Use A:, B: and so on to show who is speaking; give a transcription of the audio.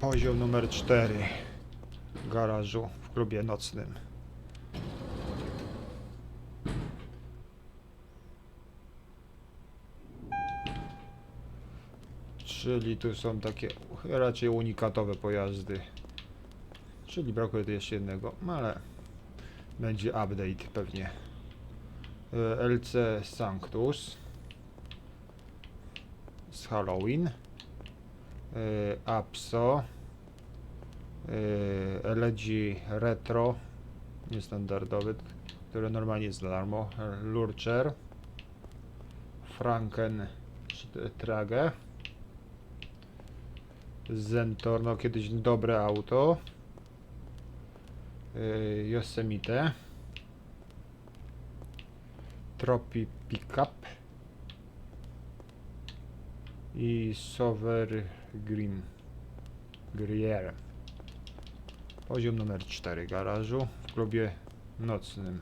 A: Poziom numer 4 garażu w klubie nocnym. Czyli tu są takie raczej unikatowe pojazdy. Czyli brakuje tu jeszcze jednego, no ale będzie update pewnie. E, LC Sanctus z Halloween. E, Apso. e, LG Retro niestandardowy, który normalnie jest za darmo. Lurcher. Franken Trage. Zentor, no kiedyś dobre auto. Yy, Yosemite. Tropi Pickup. I Sover Green. Gruyere. Poziom numer 4 garażu w klubie nocnym.